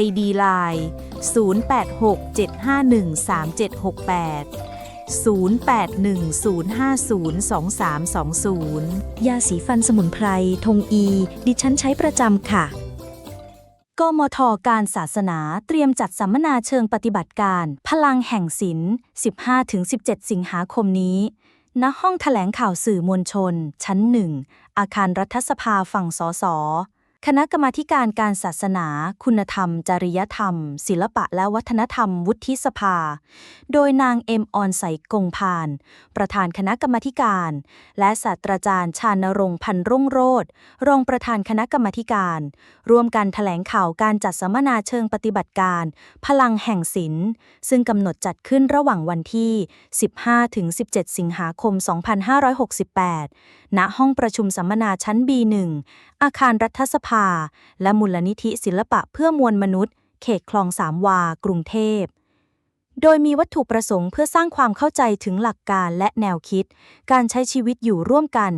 ID Line 0867513768 0810502320 ยาสีฟันสมุนไพร ทงอี ดิฉันใช้ประจำค่ะ กมทการศาสนาเตรียมจัดสัมมนาเชิงปฏิบัติการ พลังแห่งศิลป์15-17 สิงหาคมนี้ ณ ห้องแถลงข่าวสื่อมวลชน ชั้นหนึ่ง อาคารรัฐสภาฝั่งสส คณะกรรมาการการศาสนา คุณธรรม จริยธรรม ศิลปะและวัฒนธรรม วุฒิสภา โดยนางเอ็มออนใสกงพาน ประธานคณะกรรมาการ และศาสตราจารย์ชานรงค์พันรุ่งโรธรองประธานคณะกรรมาการ ร่วมกันแถลงข่าวการจัดสัมมนาเชิงปฏิบัติการ พลังแห่งศิลป์ซึ่งกำหนดจัดขึ้นระหว่างวันที่ 15-17 สิงหาคม 2568 ณห้องประชุมสัมมนาชั้น B1 อาคารรัฐสภาและมูลนิธิศิลปะเพื่อมวลมนุษย์ เขตคลองสามวา กรุงเทพ โดยมีวัตถุประสงค์เพื่อสร้างความเข้าใจถึงหลักการและแนวคิด การใช้ชีวิตอยู่ร่วมกัน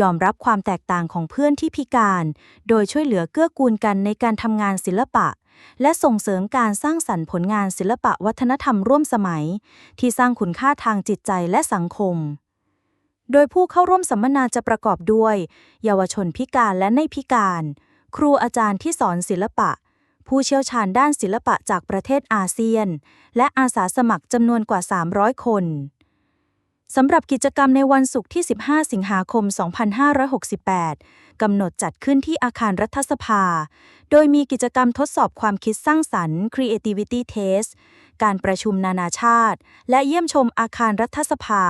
ยอมรับความแตกต่างของเพื่อนที่พิการ โดยช่วยเหลือเกื้อกูลกันในการทำงานศิลปะและส่งเสริมการสร้างสรรค์ผลงานศิลปะวัฒนธรรมร่วมสมัย ที่สร้างคุณค่าทางจิตใจและสังคม โดยผู้เข้าร่วมสัมมนาจะประกอบด้วย เยาวชนพิการและไม่พิการ ครูอาจารย์ที่สอนศิลปะ ผู้เชี่ยวชาญด้านศิลปะจากประเทศอาเซียน และอาสาสมัครจำนวนกว่า 300 คนสำหรับกิจกรรมในวันศุกร์ที่ 15 สิงหาคม 2568 กำหนดจัดขึ้นที่อาคารรัฐสภา โดยมีกิจกรรมทดสอบความคิดสร้างสรรค์ Creativity Test การประชุมนานาชาติ และเยี่ยมชมอาคารรัฐสภา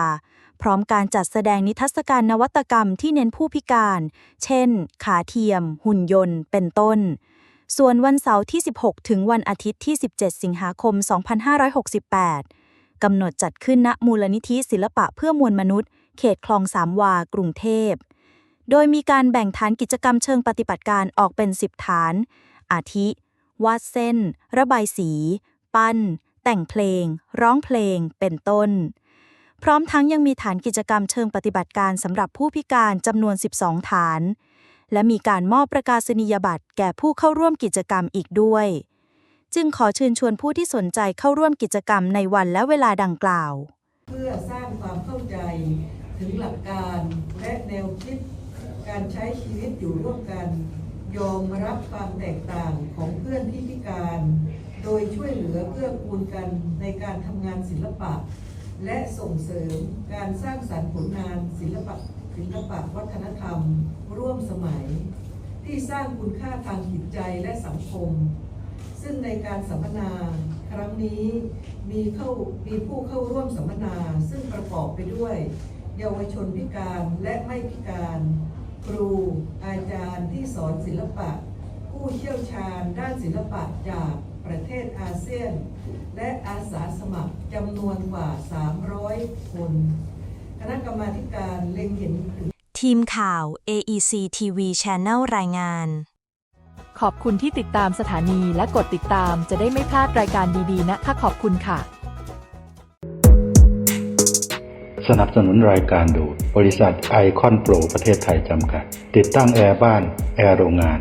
พร้อมการจัดแสดงนิทรรศการนวัตกรรมที่เน้นผู้พิการ เช่น ขาเทียม หุ่นยนต์ เป็นต้น ส่วนวันเสาร์ที่ 16 ถึงวันอาทิตย์ที่ 17 สิงหาคม 2568 กำหนดจัดขึ้นณมูลนิธิศิลปะเพื่อมวลมนุษย์ เขตคลองสามวา กรุงเทพ โดยมีการแบ่งฐานกิจกรรมเชิงปฏิบัติการออกเป็น 10 ฐาน อาทิ วาดเส้น ระบายสี ปั้น แต่งเพลง ร้องเพลง เป็นต้น พร้อมทั้งยังมีฐานกิจกรรมเชิงปฏิบัติการสำหรับผู้พิการจำนวน 12 ฐาน และมีการมอบประกาศนียบัตรแก่ผู้เข้าร่วมกิจกรรมอีกด้วย จึงขอเชิญชวนผู้ที่สนใจเข้าร่วมกิจกรรมในวันและเวลาดังกล่าว เพื่อสร้างความเข้าใจถึงหลักการและแนวคิดการใช้ชีวิตอยู่ร่วมกัน ยอมรับความแตกต่างของเพื่อนที่พิการ โดยช่วยเหลือเพื่อกูลกันในการทำงานศิลปะ และส่งเสริมการสร้างสรรค์ผลงานศิลปะศิลปะวัฒนธรรม ร่วมสมัย ที่สร้างคุณค่าทางจิตใจและสังคม ซึ่งในการสัมมนาครั้งนี้มีเข้ามีผู้เข้าร่วมสัมมนา ซึ่งประกอบไปด้วย เยาวชนพิการและไม่พิการ ครูอาจารย์ที่สอนศิลปะ ผู้เชี่ยวชาญด้านศิลปะจากประเทศอาเซียน และอาสาสมัครจำนวนกว่า 300 คน คณะกรรมาธิการเล็งเห็นถึงทีมข่าว AEC TV Channel รายงาน ขอบคุณที่ติดตามสถานีและกดติดตามจะได้ไม่พลาดรายการดีๆ นะคะขอบคุณค่ะ สนับสนุนรายการโดยบริษัทไอคอนโปรประเทศไทยจำกัด ติดตั้งแอร์บ้าน แอร์โรงงาน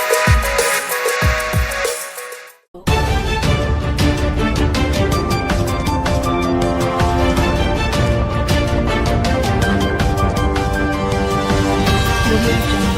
0422 Audio